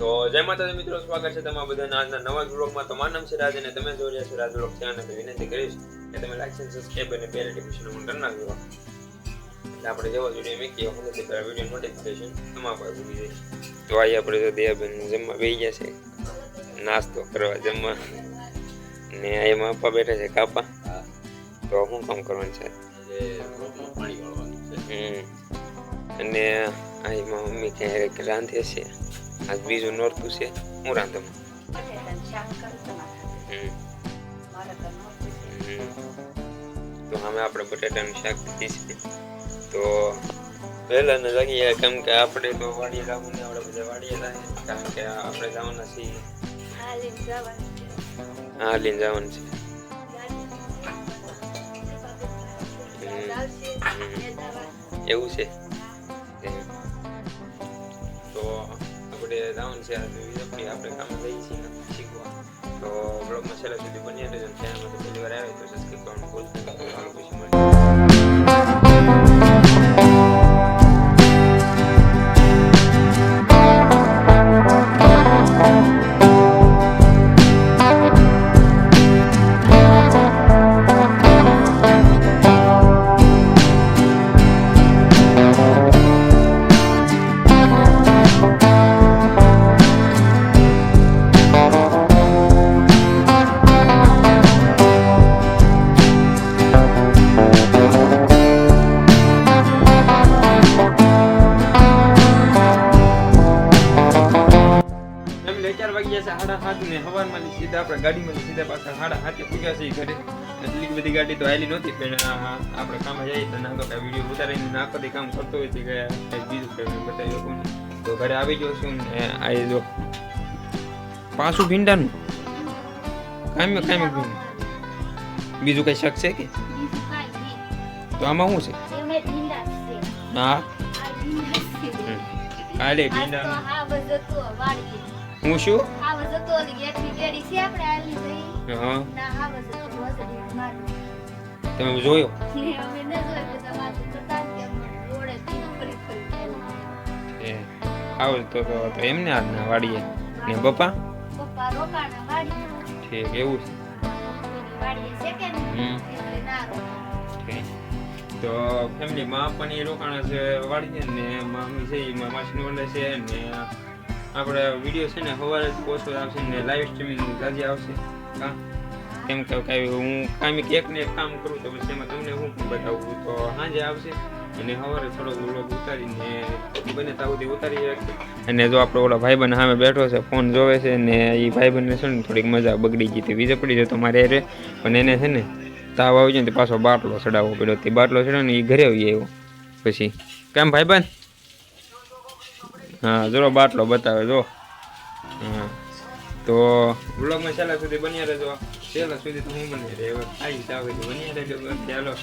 તો જય માતાજી મિત્રો સ્વાગત છે તમારા બધાના આજના નવા વ્લોગમાં તો મારું નામ છે રાજ અને તમે જોઈ રહ્યા છો રાજ વ્લોગ ચેનલ તો વિનંતી કરીશ કે તમે લાઈક અને સબસ્ક્રાઇબ અને બેલ નોટિફિકેશન ઓન કરી નાખજો એટલે આપણે જેવા વીડિયો મૂકીએ હવે તે પહેલા વીડિયો નોટિફિકેશન તમારા પર ઉડી જાય તો અહીં આપણે જો દેહબેન જમવા બેસી ગયા છે. નાસ્તો કરવા જમવા. ને એમાં પપ્પા બેઠા છે કાપા. તો શું કામ કરવાનું છે? હમ. અને અહીંમાં મમ્મી ક્યાંય રાંધે છે? આજ બીજું નોરતું છે હું રાંધું. તો અમે આપણે બટાટાનું શાક છે તો વહેલા ન જાગીએ કેમ કે આપણે તો વાડીએ જવું ને આપણે બધા વાડીએ જાય કારણ કે આપણે જવાના છીએ હા લઈને જવાનું છે એવું છે તો આપણે જવાનું છે આપણે કામ લઈએ છીએ શીખવા તો બ્લોગમાં છેલ્લા સુધી બની રહેજો ચેનલમાં ફેમિલી છે સાડા સાત ને હવારમાં સીધા આપણે ગાડીમાં સીધા પાછા સાડા સાતે પૂગ્યા છે ઘરે. એટલી બધી ગાડી તો આવેલી નહોતી પણ આ આપણે કામ જઈએ તો ના તો વીડિયો ઉતારીને કદી કામ કરતો હોય છે કે બીજું કંઈ બતાવી લોકોને તો ઘરે આવી ગયો છું ને આવી જો પાછું ભીંડાનું. કાંઈ કાંઈ ભીંડું. બીજું કઈ શક છે કે? તો આમાં શું છે. હા? કાલે ભીંડાનું હું શું? હા તમે જોયો? એ આવડતો તો તો એમને આજના વાડીએ ને પપ્પા? ઠીક એવું છે. હમ. તો ફેમિલીમાં પણ એ રોકાણા છે વાળી છે ને મામી છે એ માસી વડે છે ને આપણે વીડિયો છે ને સવારે જ પોસ્ટ આવશે ને લાઈવ સ્ટ્રીમિંગ તાજી આવશે. હા. કેમ કે કાંઈ હું કાંઈ એક ને એક કામ કરું તો પછી એમાં તમને હું બતાવું. તો સાંજે આવશે અને સવારે થોડો વ્લોગ ઉતારીને બને સુધી ઉતારી રાખીએ. અને જો આપણો ઓલો ભાઈબંધ સામે બેઠો છે, ફોન જોવે છે ને એ ભાઈબંધને છે ને થોડીક મજા બગડી ગઈ હતી. વીજે પડી જતો મારે પણ એને છે ને તાવ આવી જાય ને પાછો બાટલો ચડાવવો પડ્યો તે બાટલો ચડાવ ને એ ઘરે આવી આવ્યો પછી, કેમ ભાઈબંધ? હા જરો બાટલો બતાવે જો હા. તો બ્લોગમાં છેલ્લા સુધી બન્યા રહેજો. છેલ્લા સુધી તો હું બની રહ્યો આવી જાવ બન્યા રહેજો. ચાલો.